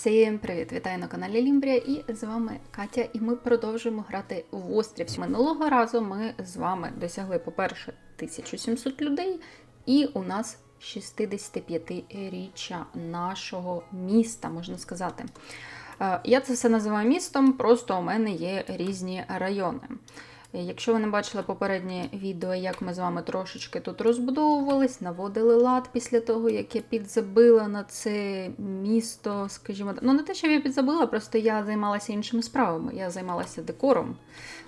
Всім привіт! Вітаю на каналі Лімбрія і з вами Катя, і ми продовжуємо грати в острів. Минулого разу ми з вами досягли, по-перше, 1700 людей, і у нас 65-річчя нашого міста, можна сказати. Е, Я це все називаю містом, просто у мене є різні райони. Якщо ви не бачили попереднє відео, як ми з вами трошечки тут розбудовувались, наводили лад після того, як я підзабила на це місто, скажімо, так. ну не те, що я підзабила, просто я займалася іншими справами. Я займалася декором.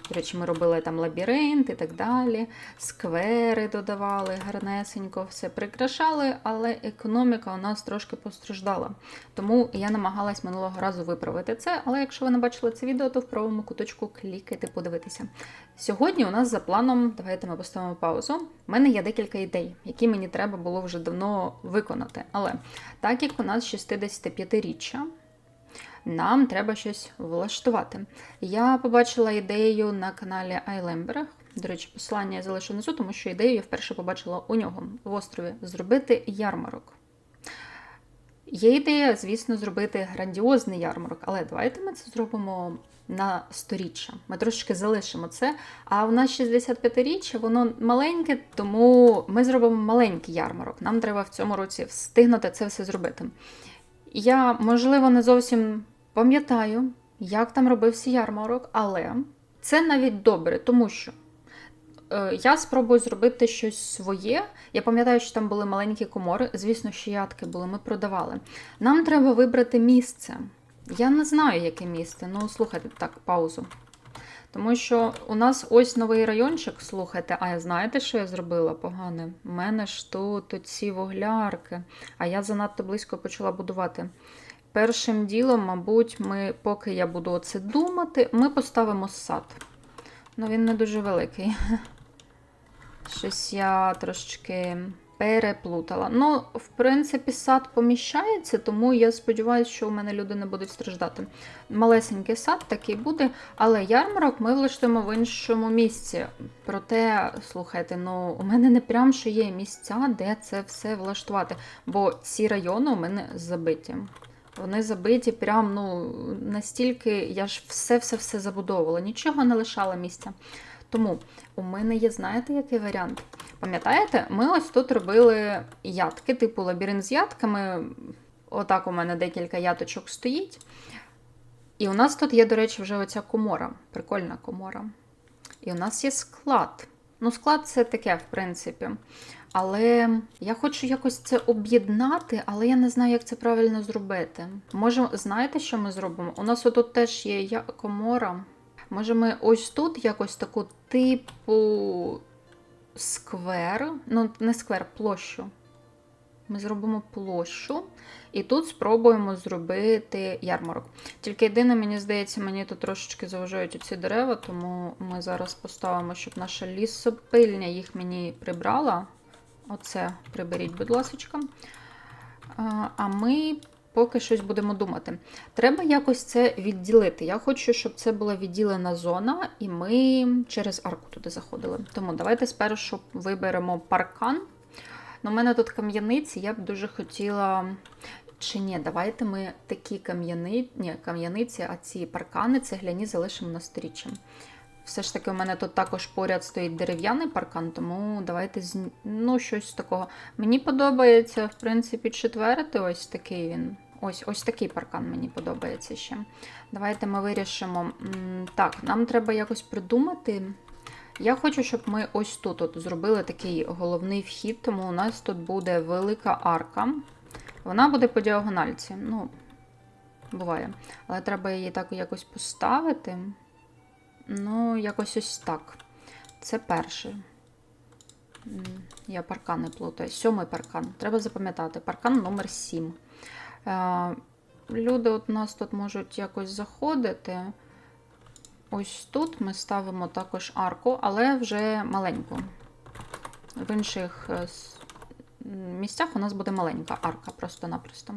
До речі, ми робили там лабіринт і так далі, сквери додавали, гарнесенько все прикрашали, але економіка у нас трошки постраждала. Тому я намагалась минулого разу виправити це. Але якщо ви не бачили це відео, то в правому куточку клікайте, подивитися. Сьогодні у нас за планом, давайте ми поставимо паузу. У мене є декілька ідей, які мені треба було вже давно виконати. Але так як у нас 65-річчя, нам треба щось влаштувати. Я побачила ідею на каналі Айлемберг. До речі, посилання я залишу внизу, тому що ідею я вперше побачила у нього в острові зробити ярмарок. Є ідея, звісно, зробити грандіозний ярмарок, але давайте ми це зробимо на сторіччя. Ми трошки залишимо це. А у нас 65-річчя, воно маленьке, тому ми зробимо маленький ярмарок. Нам треба в цьому році встигнути це все зробити. Я, можливо, не зовсім пам'ятаю, як там робився ярмарок, але це навіть добре, тому що е, я спробую зробити щось своє. Я пам'ятаю, що там були маленькі комори, звісно, що ядки були, ми продавали. Нам треба вибрати місце. Я не знаю, яке місце. Ну, слухайте, так, паузу. Тому що у нас ось новий райончик, слухайте, а знаєте, що я зробила погане? У мене ж тут ці вуглярки, а я занадто близько почала будувати. Першим ділом, мабуть, ми, поки я буду оце думати, ми поставимо сад. Ну, він не дуже великий. Щось я трошки переплутала. Ну, в принципі, сад поміщається, тому я сподіваюся, що у мене люди не будуть страждати. Малесенький сад такий буде, але ярмарок ми влаштуємо в іншому місці. Проте, слухайте, ну у мене не прям що є місця, де це все влаштувати, бо ці райони у мене забиті. Вони забиті, прям ну настільки я ж все-все-все забудовувала, нічого не лишала місця. Тому у мене є, знаєте, який варіант? Пам'ятаєте, ми ось тут робили ядки, типу лабіринт з ядками. Отак у мене декілька яточок стоїть. І у нас тут є, до речі, вже оця комора, прикольна комора. І у нас є склад. Ну, склад це таке, в принципі. Але я хочу якось це об'єднати, але я не знаю, як це правильно зробити. Може, знаєте, що ми зробимо? У нас отут теж є комора. Може, ми ось тут якось таку типу сквер. Ну, не сквер, площу. Ми зробимо площу, і тут спробуємо зробити ярмарок. Тільки єдине, мені здається, мені тут трошечки заважають оці дерева, тому ми зараз поставимо, щоб наша лісопильня їх мені прибрала. Оце приберіть, будь ласка. А ми поки щось будемо думати. Треба якось це відділити. Я хочу, щоб це була відділена зона, і ми через арку туди заходили. Тому давайте спершу виберемо паркан. Ну, У мене тут кам'яниці, я б дуже хотіла. Чи ні, давайте ми такі кам'яниці, а ці паркани цегляні залишимо на сторіччя. Все ж таки, у мене тут також поряд стоїть дерев'яний паркан, тому давайте з... ну, щось такого. Мені подобається, в принципі, четвертий ось такий він. Ось ось такий паркан мені подобається ще. Давайте ми вирішимо. Так, нам треба якось придумати. Я хочу, щоб ми ось тут от зробили такий головний вхід, тому у нас тут буде велика арка. Вона буде по діагональці. Ну, буває. Але треба її так якось поставити. Ну, якось ось так. Це перший. Я паркани плутаю. Сьомий паркан. Треба запам'ятати. Паркан номер 7. Е, Люди от у нас тут можуть якось заходити. Ось тут ми ставимо також арку, але вже маленьку. В інших е, місцях у нас буде маленька арка, просто-напросто.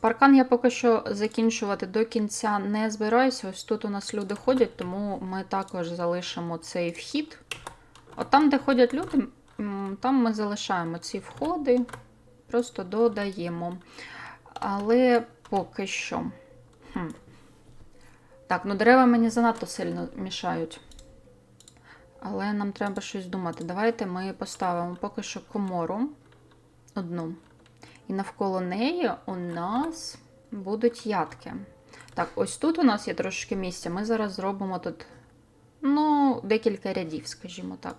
Паркан я поки що закінчувати до кінця не збираюся. Ось тут у нас люди ходять, тому ми також залишимо цей вхід. От там, де ходять люди, там ми залишаємо ці входи, просто додаємо. Але поки що. Хм. Так, ну дерева мені занадто сильно мішають. Але нам треба щось думати. Давайте ми поставимо поки що комору одну. І навколо неї у нас будуть ядки. Так, ось тут у нас є трошки місця. Ми зараз зробимо тут ну, декілька рядів, скажімо так.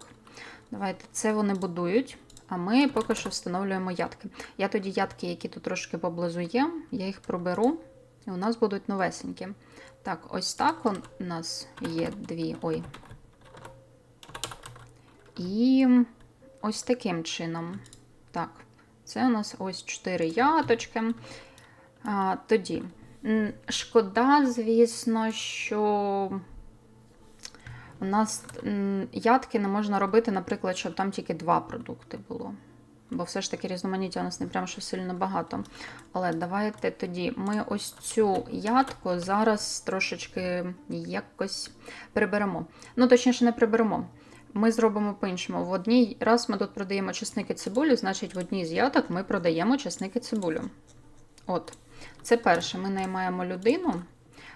Давайте це вони будують, а ми поки що встановлюємо ядки. Я тоді ядки, які тут трошки поблизу є, я їх проберу, і у нас будуть новесенькі. Так, ось так у нас є дві. Ой. І ось таким чином. Так, це у нас ось чотири яточки. А, Тоді. Шкода, звісно, що у нас м, ядки не можна робити, наприклад, щоб там тільки два продукти було. Бо все ж таки різноманіття у нас не прям що сильно багато. Але давайте тоді ми ось цю ядку зараз трошечки якось приберемо. Ну, точніше, не приберемо. Ми зробимо по-іншому. В одній раз ми тут продаємо чесники цибулю, значить, в одній з ядок ми продаємо чесники цибулю. От, це перше. Ми наймаємо людину.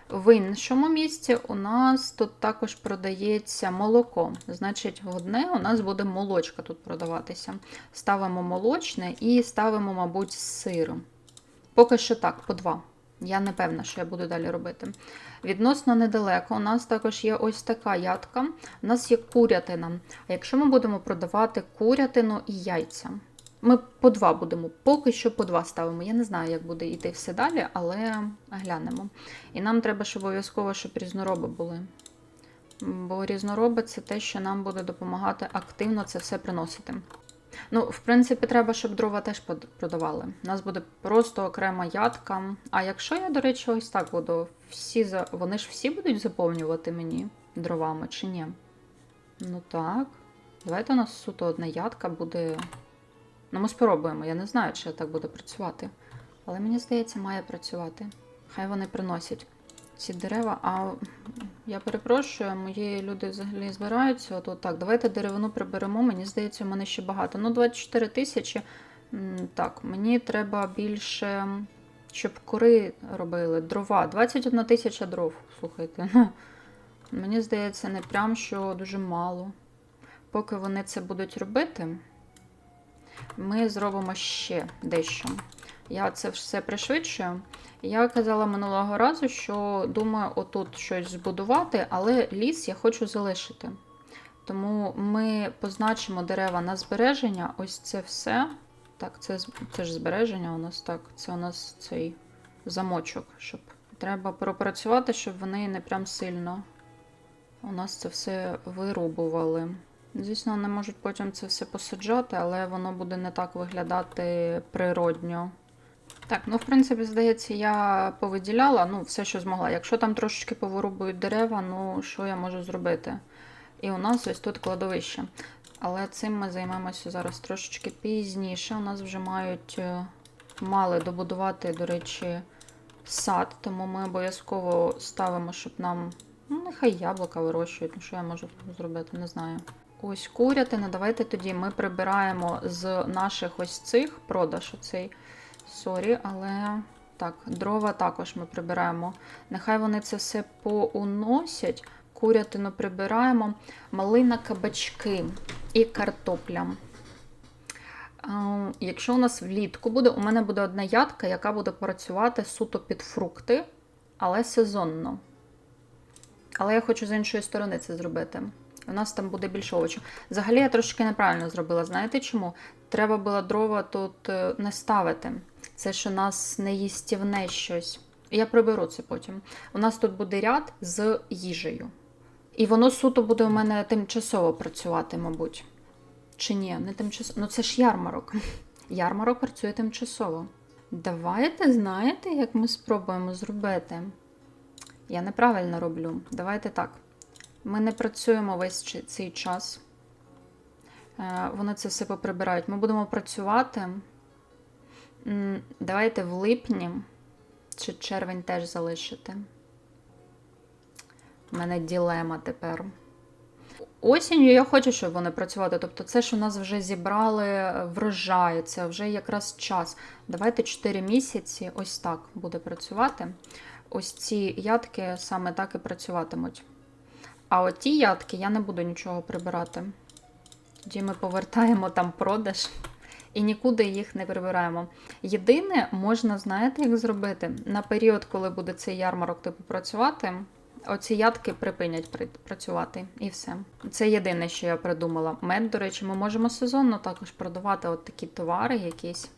В іншому місці у нас тут також продається молоко. Значить, в одне у нас буде молочка тут продаватися. Ставимо молочне і ставимо, мабуть, сир. Поки що так, по два. Я не певна, що я буду далі робити. Відносно недалеко, у нас також є ось така ядка. У нас є курятина. А якщо ми будемо продавати курятину і яйця, ми по два будемо, поки що по два ставимо. Я не знаю, як буде йти все далі, але глянемо. І нам треба ж обов'язково, щоб різнороби були. Бо різнороби це те, що нам буде допомагати активно це все приносити. Ну, в принципі, треба, щоб дрова теж продавали. У нас буде просто окрема ядка. А якщо я, до речі, ось так буду, всі вони ж всі будуть заповнювати мені дровами чи ні? Ну так. Давайте у нас суто одна ядка буде. Ну, ми спробуємо. Я не знаю, чи так буде працювати. Але мені здається, має працювати. Хай вони приносять ці дерева. А я перепрошую, мої люди взагалі збираються. От, от так, давайте деревину приберемо. Мені здається, у мене ще багато. Ну, 24 тисячі. Так, мені треба більше, щоб кори робили. Дрова. 21 тисяча дров. Слухайте. Мені здається, не прям що дуже мало. Поки вони це будуть робити, ми зробимо ще дещо. Я це все пришвидшую. Я казала минулого разу, що думаю, отут щось збудувати, але ліс я хочу залишити. Тому ми позначимо дерева на збереження. Ось це все. Так, це, це ж збереження у нас так. Це у нас цей замочок, щоб треба пропрацювати, щоб вони не прям сильно у нас це все вирубували. Звісно, вони можуть потім це все посаджати, але воно буде не так виглядати природньо. Так, ну в принципі, здається, я повиділяла ну, все, що змогла. Якщо там трошечки повирубують дерева, ну що я можу зробити? І у нас ось тут кладовище. Але цим ми займемося зараз трошечки пізніше. У нас вже мають е, мали добудувати, до речі, сад, тому ми обов'язково ставимо, щоб нам. Ну, нехай яблука вирощують. Ну, що я можу зробити, не знаю. Ось курятина. Давайте тоді ми прибираємо з наших ось цих продаж оцей. Сорі, але так, дрова також ми прибираємо. Нехай вони це все поуносять. Курятину прибираємо, малина, кабачки і картопля. Е, Якщо у нас влітку буде, у мене буде одна ядка, яка буде працювати суто під фрукти, але сезонно. Але я хочу з іншої сторони це зробити. У нас там буде більше овочів. Взагалі я трошки неправильно зробила. Знаєте чому? Треба було дрова тут е, не ставити. Це ж у нас не їстівне щось. Я приберу це потім. У нас тут буде ряд з їжею. І воно суто буде у мене тимчасово працювати, мабуть. Чи ні, не тимчасово. Ну це ж ярмарок. Ярмарок працює тимчасово. Давайте знаєте, як ми спробуємо зробити. Я неправильно роблю. Давайте так. Ми не працюємо весь цей час. Е, Вони це все поприбирають. Ми будемо працювати. Давайте в липні чи червень теж залишити. У мене ділема тепер. Осінню я хочу, щоб вони працювали. Тобто, це ж у нас вже зібрали е, врожай, це вже якраз час. Давайте 4 місяці ось так буде працювати. Ось ці ядки саме так і працюватимуть. А от ті ядки я не буду нічого прибирати. Тоді ми повертаємо там продаж і нікуди їх не прибираємо. Єдине, можна, знаєте, як зробити? На період, коли буде цей ярмарок типу працювати, оці ядки припинять працювати і все. Це єдине, що я придумала. Мед, до речі, ми можемо сезонно також продавати от такі товари якісь.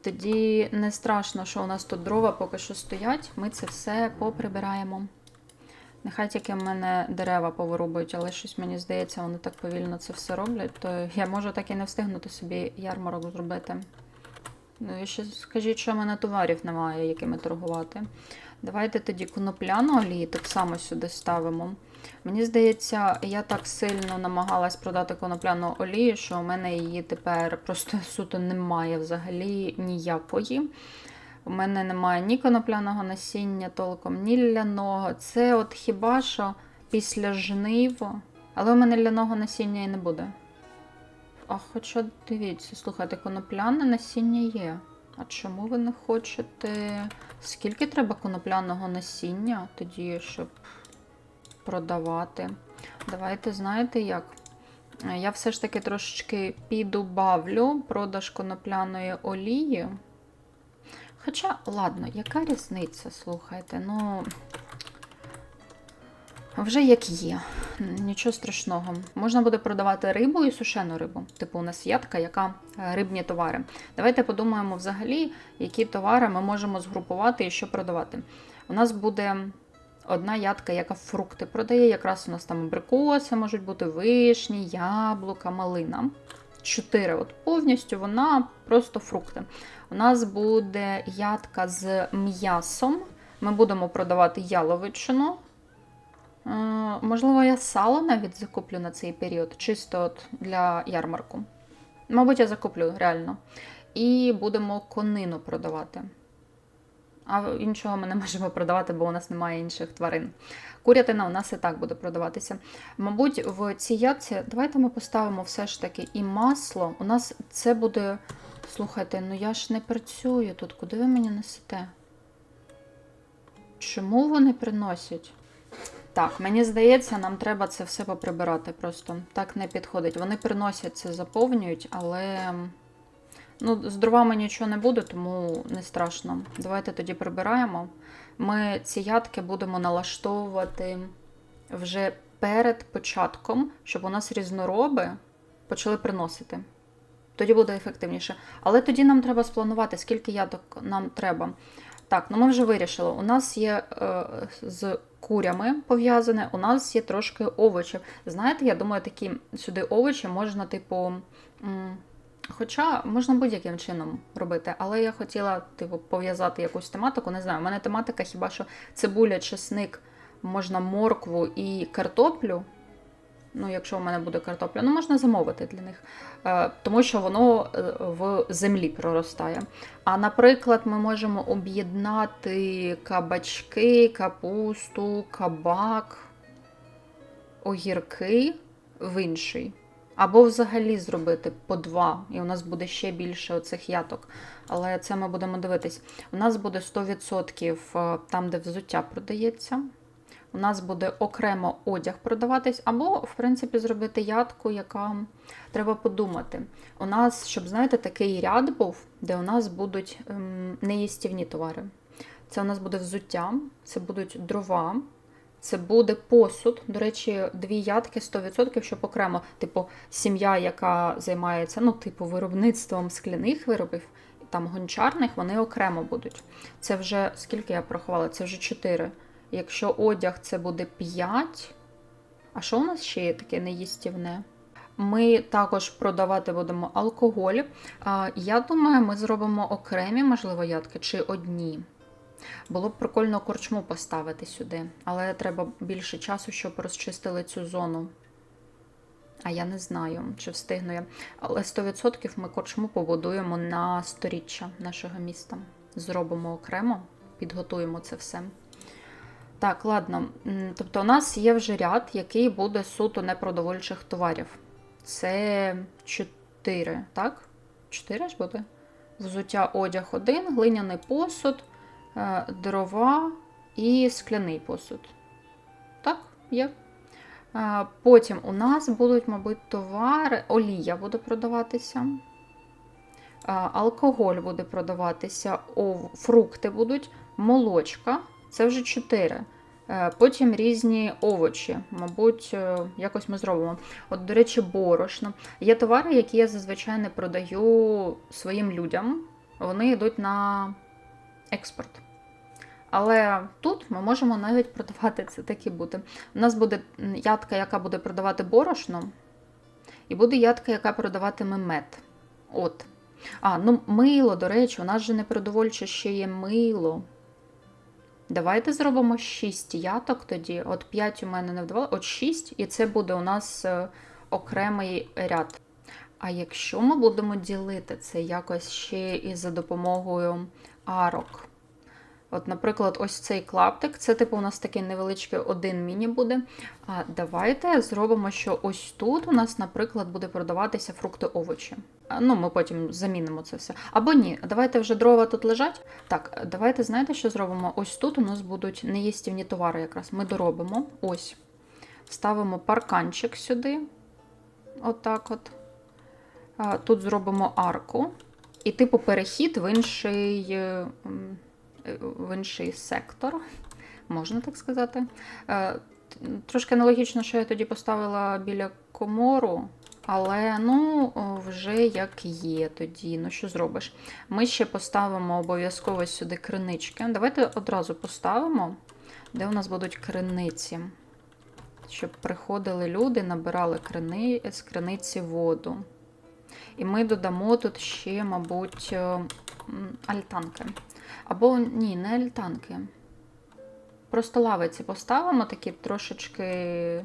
Тоді не страшно, що у нас тут дрова поки що стоять. Ми це все поприбираємо. Нехай тільки в мене дерева повирубують, але щось мені здається, вони так повільно це все роблять, то я можу так і не встигнути собі ярмарок зробити. Ну і ще скажіть, що в мене товарів немає, якими торгувати. Давайте тоді конопляну олію так само сюди ставимо. Мені здається, я так сильно намагалась продати конопляну олію, що у мене її тепер просто суто немає взагалі ніякої. У мене немає ні конопляного насіння толком, ні ляного. Це от хіба що після жнив. Але у мене ляного насіння і не буде. А хоча дивіться, слухайте, конопляне насіння є. А чому ви не хочете? Скільки треба конопляного насіння тоді, щоб продавати? Давайте знаєте як? Я все ж таки трошечки підубавлю продаж конопляної олії. Хоча, ладно, яка різниця, слухайте, ну. Вже як є, нічого страшного. Можна буде продавати рибу і сушену рибу. Типу, у нас ядка, яка е, рибні товари. Давайте подумаємо взагалі, які товари ми можемо згрупувати і що продавати. У нас буде одна ядка, яка фрукти продає. Якраз у нас там абрикоси можуть бути вишні, яблука, малина. Чотири. От повністю вона просто фрукти. У нас буде ядка з м'ясом. Ми будемо продавати яловичину. Е, Можливо, я сало навіть закуплю на цей період, чисто от для ярмарку. Мабуть, я закуплю реально. І будемо конину продавати. А іншого ми не можемо продавати, бо у нас немає інших тварин. Курятина у нас і так буде продаватися. Мабуть, в цій ядці давайте ми поставимо все ж таки і масло. У нас це буде. Слухайте, ну я ж не працюю тут. Куди ви мені несете? Чому вони приносять? Так, мені здається, нам треба це все поприбирати просто. Так не підходить. Вони приносять це, заповнюють, але ну, з дровами нічого не буде, тому не страшно. Давайте тоді прибираємо. Ми ці ядки будемо налаштовувати вже перед початком, щоб у нас різнороби почали приносити. Тоді буде ефективніше. Але тоді нам треба спланувати, скільки ядок нам треба. Так, ну ми вже вирішили. У нас є е, з курями пов'язане, у нас є трошки овочів. Знаєте, я думаю, такі сюди овочі можна, типу. Хоча можна будь-яким чином робити, але я хотіла типу, пов'язати якусь тематику. Не знаю, у мене тематика хіба що цибуля, чесник, можна моркву і картоплю. Ну, якщо у мене буде картопля, ну можна замовити для них, е, тому що воно е, в землі проростає. А наприклад, ми можемо об'єднати кабачки, капусту, кабак, огірки в інший. Або взагалі зробити по два, і у нас буде ще більше оцих яток. Але це ми будемо дивитись. У нас буде 100% е, там, де взуття продається. У нас буде окремо одяг продаватись, або, в принципі, зробити ядку, яка треба подумати. У нас, щоб знаєте, такий ряд був, де у нас будуть ем, неїстівні товари. Це у нас буде взуття, це будуть дрова, це буде посуд. До речі, дві ядки 100%, щоб окремо, типу, сім'я, яка займається ну, типу, виробництвом скляних виробів, там гончарних, вони окремо будуть. Це вже скільки я порахувала? Це вже 4. Якщо одяг це буде 5. А що у нас ще є таке неїстівне? Ми також продавати будемо алкоголь. Я думаю, ми зробимо окремі, можливо, ядки чи одні. Було б прикольно корчму поставити сюди, але треба більше часу, щоб розчистили цю зону. А я не знаю, чи встигну я. Але 100% ми корчму побудуємо на сторіччя нашого міста. Зробимо окремо, підготуємо це все. Так, ладно. Тобто, у нас є вже ряд, який буде суто непродовольчих товарів. Це 4, так? 4 ж буде? Взуття одяг 1, глиняний посуд, дрова і скляний посуд. Так, є. Е, Потім у нас будуть, мабуть, товари, олія буде продаватися. Е, Алкоголь буде продаватися, фрукти будуть, молочка, це вже 4. Потім різні овочі, мабуть, е, якось ми зробимо. От, до речі, борошно. Є товари, які я зазвичай не продаю своїм людям. Вони йдуть на експорт. Але тут ми можемо навіть продавати це так і буде. У нас буде ядка, яка буде продавати борошно, і буде ядка, яка продаватиме мед. От. А, ну мило, до речі, у нас же не продовольче ще є мило. Давайте зробимо 6 яток тоді. От 5 у мене не вдавало, от 6, і це буде у нас е, окремий ряд. А якщо ми будемо ділити це якось ще і за допомогою арок. От, наприклад, ось цей клаптик, це типу у нас такий невеличкий один міні буде. А давайте зробимо, що ось тут у нас, наприклад, буде продаватися фрукти овочі. Ну, ми потім замінимо це все. Або ні, давайте вже дрова тут лежать. Так, давайте знаєте, що зробимо? Ось тут у нас будуть неїстівні товари якраз. Ми доробимо. Ось. Ставимо парканчик сюди. Отак от. Тут зробимо арку. І, типу, перехід в інший, е, е, в інший сектор, можна так сказати. Е, Трошки нелогічно, що я тоді поставила біля комору, але ну, вже як є тоді. Ну, що зробиш? Ми ще поставимо обов'язково сюди кринички. Давайте одразу поставимо, де у нас будуть криниці. Щоб приходили люди, набирали крини, з криниці воду. І ми додамо тут ще, мабуть, е, альтанки. Або ні, не альтанки. Просто лавиці поставимо такі трошечки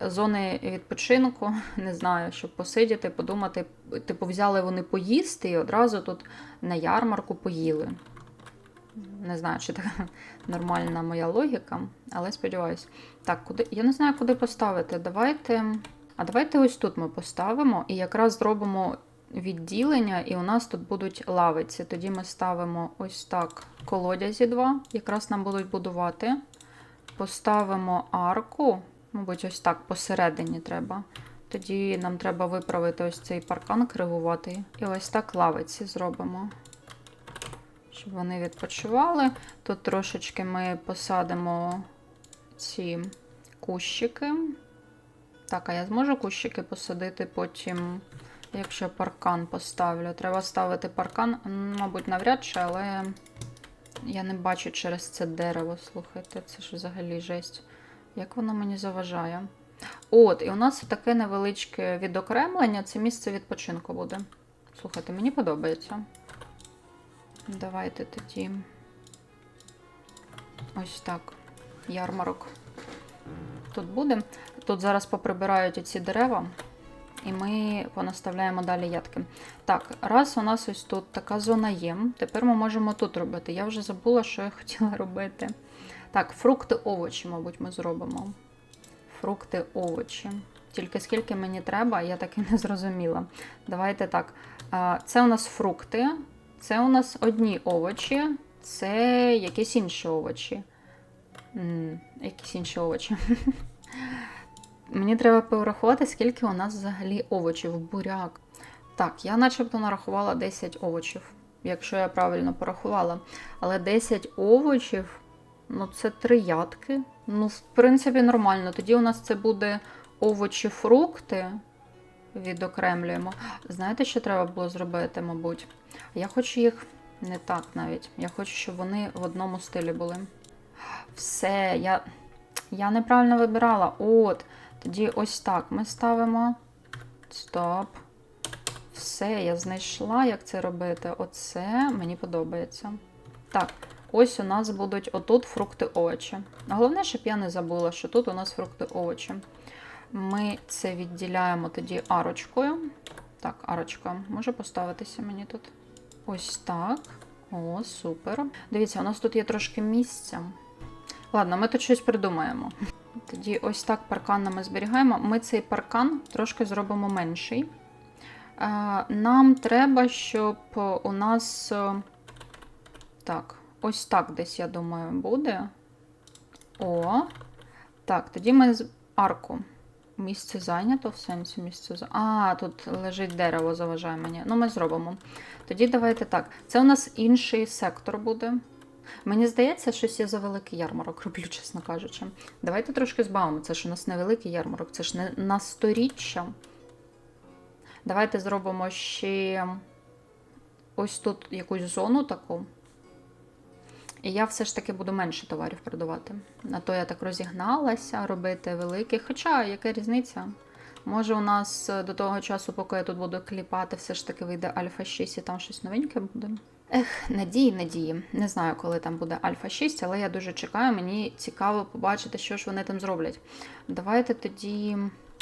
зони відпочинку, не знаю, щоб посидіти, подумати. Типу, взяли вони поїсти і одразу тут на ярмарку поїли. Не знаю, чи така нормальна моя логіка, але сподіваюся. Так, куди? Я не знаю, куди поставити. Давайте. А давайте ось тут ми поставимо і якраз зробимо відділення, і у нас тут будуть лавиці. Тоді ми ставимо ось так колодязі два, якраз нам будуть будувати. Поставимо арку, мабуть, ось так посередині треба. Тоді нам треба виправити ось цей паркан кривуватий. І ось так лавиці зробимо. Щоб вони відпочивали. Тут трошечки ми посадимо ці кущики. Так, а я зможу кущики посадити потім, якщо паркан поставлю. Треба ставити паркан, мабуть, навряд чи, але я не бачу через це дерево. Слухайте, це ж взагалі жесть. Як воно мені заважає? От, і у нас таке невеличке відокремлення, це місце відпочинку буде. Слухайте, мені подобається. Давайте тоді. Ось так. Ярмарок. Тут буде. Тут зараз поприбирають ці дерева, і ми понаставляємо далі ядки. Так, раз у нас ось тут така зона є. Тепер ми можемо тут робити. Я вже забула, що я хотіла робити. Так, фрукти, овочі, мабуть, ми зробимо. Фрукти, овочі. Тільки скільки мені треба, я так і не зрозуміла. Давайте так. Це у нас фрукти, це у нас одні овочі, це якісь інші овочі. Якісь інші овочі. Мені треба порахувати, скільки у нас взагалі овочів. Буряк. Так, я начебто нарахувала 10 овочів, якщо я правильно порахувала. Але 10 овочів, ну це три ядки. Ну, в принципі, нормально. Тоді у нас це буде овочі, фрукти. Відокремлюємо. Знаєте, що треба було зробити, мабуть? Я хочу їх не так навіть. Я хочу, щоб вони в одному стилі були. Все, я, я неправильно вибирала. От. Тоді ось так ми ставимо. Стоп. Все, я знайшла, як це робити. Оце мені подобається. Так, ось у нас будуть отут фрукти овочі. Головне, щоб я не забула, що тут у нас фрукти овочі. Ми це відділяємо тоді арочкою. Так, арочка може поставитися мені тут. Ось так. О, супер. Дивіться, у нас тут є трошки місця. Ладно, ми тут щось придумаємо. Тоді ось так парканами зберігаємо. Ми цей паркан трошки зробимо менший. Е, Нам треба, щоб у нас. е, Так, ось так десь, я думаю, буде. О. Так, тоді ми з арку. Місце зайнято в сенсі місце А, тут лежить дерево, заважає мені. Ну, ми зробимо. Тоді давайте так. Це у нас інший сектор буде. Мені здається, щось я за великий ярмарок роблю, чесно кажучи. Давайте трошки збавимо. Це ж у нас не великий ярмарок, це ж не на сторіччя. Давайте зробимо ще ось тут якусь зону таку. І я все ж таки буду менше товарів продавати. На то я так розігналася робити великих. Хоча яка різниця? Може, у нас до того часу, поки я тут буду кліпати, все ж таки вийде Альфа 6 і там щось новеньке буде. Ех, надії, надії. Не знаю, коли там буде Альфа 6, але я дуже чекаю. Мені цікаво побачити, що ж вони там зроблять. Давайте тоді.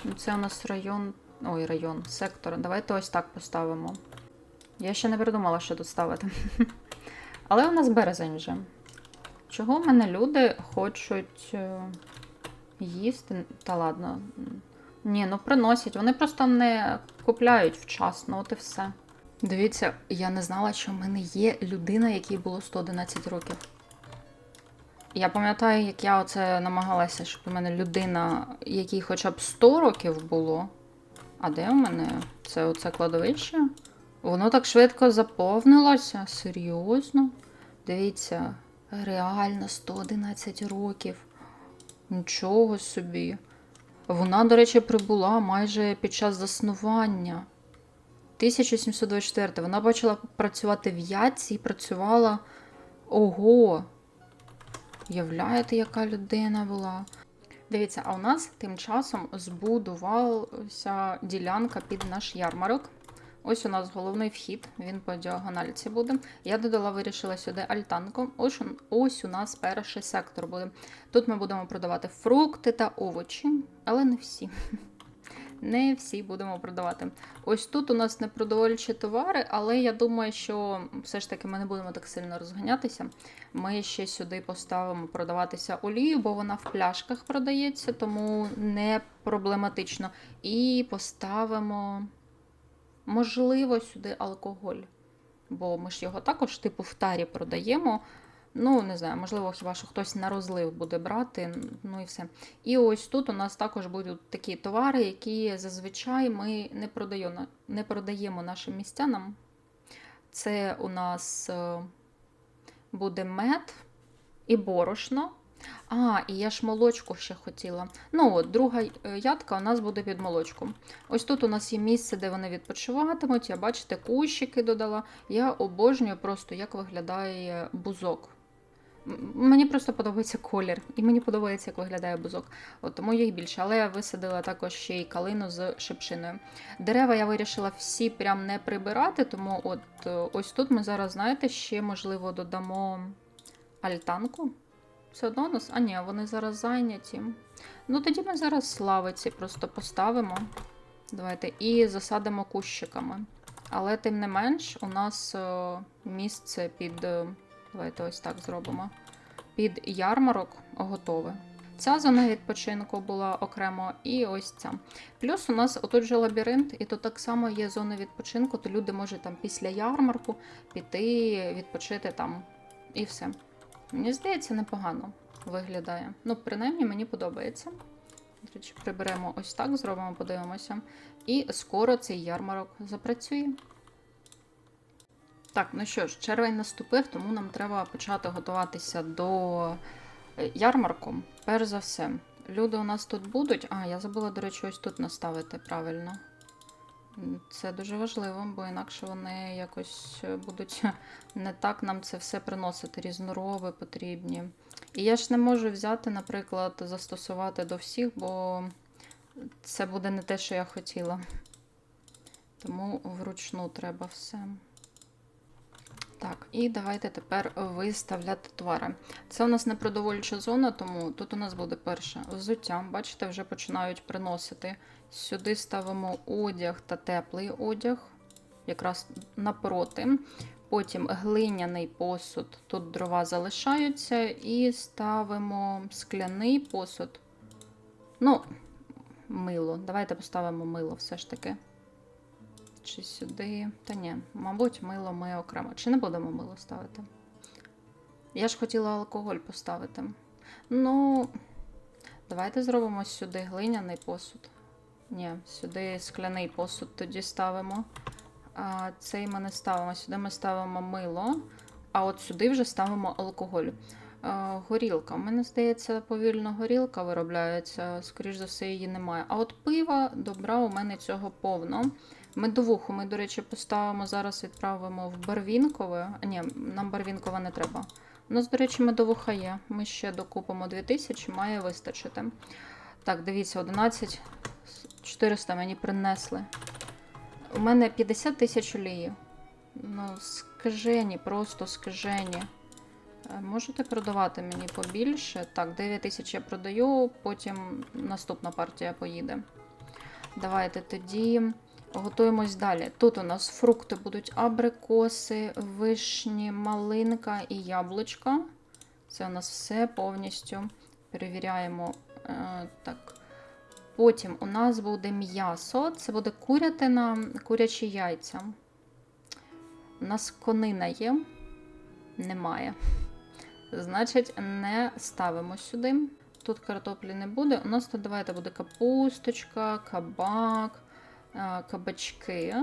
ну, Це у нас район. Ой, район, сектор. Давайте ось так поставимо. Я ще не придумала, що тут ставити. Але у нас березень вже. Чого в мене люди хочуть е, їсти? Та ладно. Ні, ну приносять. Вони просто не купляють вчасно, от і все. Дивіться, я не знала, що в мене є людина, якій було 111 років. Я пам'ятаю, як я оце намагалася, щоб у мене людина, якій хоча б 100 років було. А де у мене це оце кладовище? Воно так швидко заповнилося. Серйозно? Дивіться, реально 111 років. Нічого собі. Вона, до речі, прибула майже під час заснування. 1724. Вона почала працювати в Яці і працювала. Ого! Уявляєте, яка людина була? Дивіться, а у нас тим часом збудувалася ділянка під наш ярмарок. Ось у нас головний вхід, він по діагональці буде. Я додала, вирішила сюди альтанку. Ось, ось у нас перший сектор буде. Тут ми будемо продавати фрукти та овочі, але не всі. Не всі будемо продавати. Ось тут у нас непродовольчі товари, але я думаю, що все ж таки ми не будемо так сильно розганятися. Ми ще сюди поставимо продаватися олію, бо вона в пляшках продається, тому не проблематично. І поставимо, можливо, сюди алкоголь. Бо ми ж його також, типу, в тарі продаємо. Ну, не знаю, можливо, хіба що хтось на розлив буде брати, ну і все. І ось тут у нас також будуть такі товари, які зазвичай ми не продаємо, не продаємо нашим містянам. Це у нас е, буде мед і борошно. А, і я ж молочку ще хотіла. Ну, от, друга е, ядка у нас буде під молочком. Ось тут у нас є місце, де вони відпочиватимуть. Я бачите, кущики додала. Я обожнюю просто, як виглядає бузок. Мені просто подобається колір, і мені подобається, як виглядає бузок. От тому їх більше. Але я висадила також ще й калину з шипшиною. Дерева я вирішила всі прям не прибирати, тому от е, ось тут ми зараз, знаєте, ще можливо додамо альтанку. Все одно у нас. А ні, вони зараз зайняті. Ну тоді ми зараз славиці просто поставимо. Давайте і засадимо кущиками. Але тим не менш, у нас е, місце під. Давайте ось так зробимо. Під ярмарок готове. Ця зона відпочинку була окремо, і ось ця. Плюс у нас отут же лабіринт, і тут так само є зона відпочинку, то люди можуть там після ярмарку піти, відпочити там і все. Мені здається, непогано виглядає. Ну, принаймні, мені подобається. До речі, приберемо ось так, зробимо, подивимося. І скоро цей ярмарок запрацює. Так, ну що ж, червень наступив, тому нам треба почати готуватися до е, ярмарку. Перш за все, люди у нас тут будуть. А, я забула, до речі, ось тут наставити правильно. Це дуже важливо, бо інакше вони якось е, будуть не так нам це все приносити. Різнороби потрібні. І я ж не можу взяти, наприклад, застосувати до всіх, бо це буде не те, що я хотіла. Тому вручну треба все. Так, і давайте тепер виставляти товари. Це у нас непродовольча зона, тому тут у нас буде перше взуття. Бачите, вже починають приносити. Сюди ставимо одяг та теплий одяг, якраз напроти. Потім глиняний посуд. Тут дрова залишаються. І ставимо скляний посуд. Ну, мило. Давайте поставимо мило все ж таки. Чи сюди. Та ні, мабуть, мило ми окремо. Чи не будемо мило ставити? Я ж хотіла алкоголь поставити. Ну, давайте зробимо сюди глиняний посуд. Ні, сюди скляний посуд тоді ставимо. А цей ми не ставимо. Сюди ми ставимо мило, а от сюди вже ставимо алкоголь. Горілка. У мене здається, повільно горілка виробляється, скоріш за все, її немає. А от пива, добра, у мене цього повно. Медовуху ми, до речі, поставимо зараз, відправимо в Барвінкове. Ні, нам Барвінкове не треба. У нас, до речі, медовуха є. Ми ще докупимо 2000, має вистачити. Так, дивіться, 11 400 мені принесли. У мене 50 тисяч олії. Ну, скажені, просто скажені. Е, Можете продавати мені побільше? Так, 9 тисяч я продаю, потім наступна партія поїде. Давайте тоді готуємось далі. Тут у нас фрукти будуть абрикоси, вишні, малинка і яблучка. Це у нас все повністю перевіряємо. Е, так. Потім у нас буде м'ясо, це буде курятина, курячі яйця. У нас конина є, немає. Значить, не ставимо сюди. Тут картоплі не буде. У нас тут давайте буде капусточка, кабак, кабачки.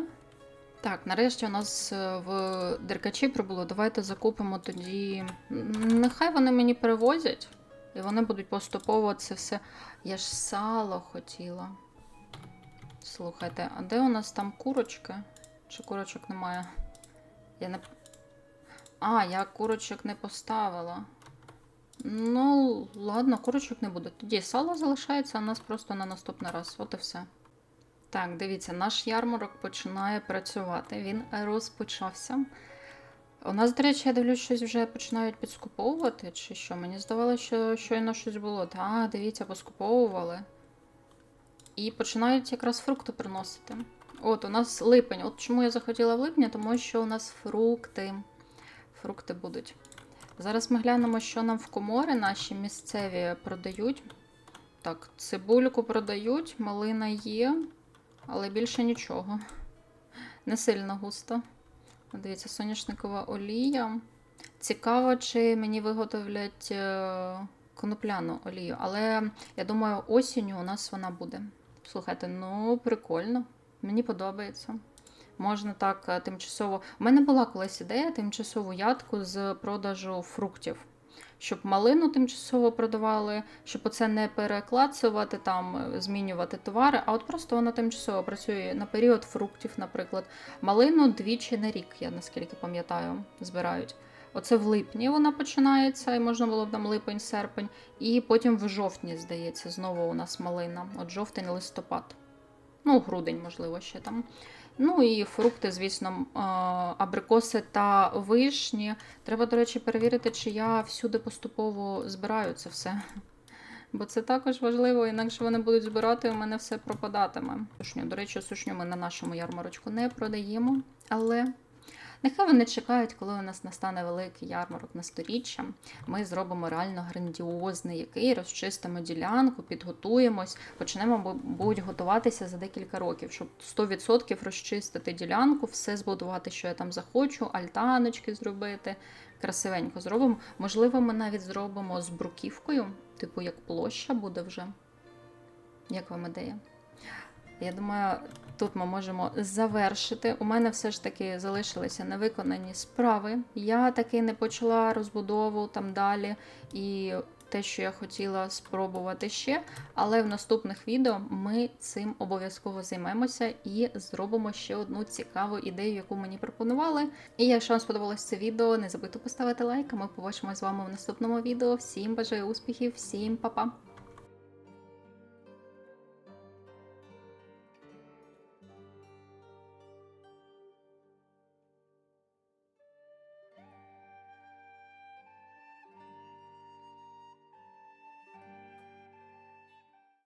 Так, нарешті у нас е, в деркачі прибуло. Давайте закупимо тоді. Нехай вони мені перевозять, і вони будуть поступово це все. Я ж сало хотіла. Слухайте, а де у нас там курочки? Чи курочок немає? Я не. А, я курочок не поставила. Ну, ладно, курочок не буде. Тоді сало залишається, а у нас просто на наступний раз. От і все. Так, дивіться, наш ярмарок починає працювати. Він розпочався. У нас, до речі, я дивлюсь, щось вже починають підскуповувати, чи що? Мені здавалося, що щойно щось було. Так, дивіться, поскуповували. І починають якраз фрукти приносити. От, у нас липень. От чому я захотіла в липні, тому що у нас фрукти. Фрукти будуть. Зараз ми глянемо, що нам в комори наші місцеві продають. Так, цибульку продають, малина є, але більше нічого. Не сильно густо. Дивіться, соняшникова олія. Цікаво, чи мені виготовлять е, конопляну олію. Але я думаю, осінню у нас вона буде. Слухайте, ну прикольно. Мені подобається. Можна так е, тимчасово. У мене була колись ідея тимчасову ядку з продажу фруктів. Щоб малину тимчасово продавали, щоб оце не переклацувати, там, е, змінювати товари, а от просто вона тимчасово працює на період фруктів, наприклад. Малину двічі на рік, я наскільки пам'ятаю, збирають. Оце в липні вона починається, і можна було б там липень, серпень, і потім в жовтні, здається, знову у нас малина. От жовтень, листопад. Ну, грудень, можливо, ще там. Ну і фрукти, звісно, абрикоси та вишні. Треба, до речі, перевірити, чи я всюди поступово збираю це все. Бо це також важливо, інакше вони будуть збирати, у мене все пропадатиме. Сушню, до речі, сушню ми на нашому ярмарочку не продаємо, але нехай вони чекають, коли у нас настане великий ярмарок на сторіччя. Ми зробимо реально грандіозний, який розчистимо ділянку, підготуємось, почнемо, мабуть, готуватися за декілька років, щоб 100% розчистити ділянку, все збудувати, що я там захочу, альтаночки зробити. Красивенько зробимо. Можливо, ми навіть зробимо з бруківкою, типу як площа буде вже. Як вам ідея? Я думаю, тут ми можемо завершити. У мене все ж таки залишилися невиконані справи. Я таки не почала розбудову там далі і те, що я хотіла спробувати ще. Але в наступних відео ми цим обов'язково займемося і зробимо ще одну цікаву ідею, яку мені пропонували. І якщо вам сподобалось це відео, не забудьте поставити лайк. Ми побачимо з вами в наступному відео. Всім бажаю успіхів, всім па-па!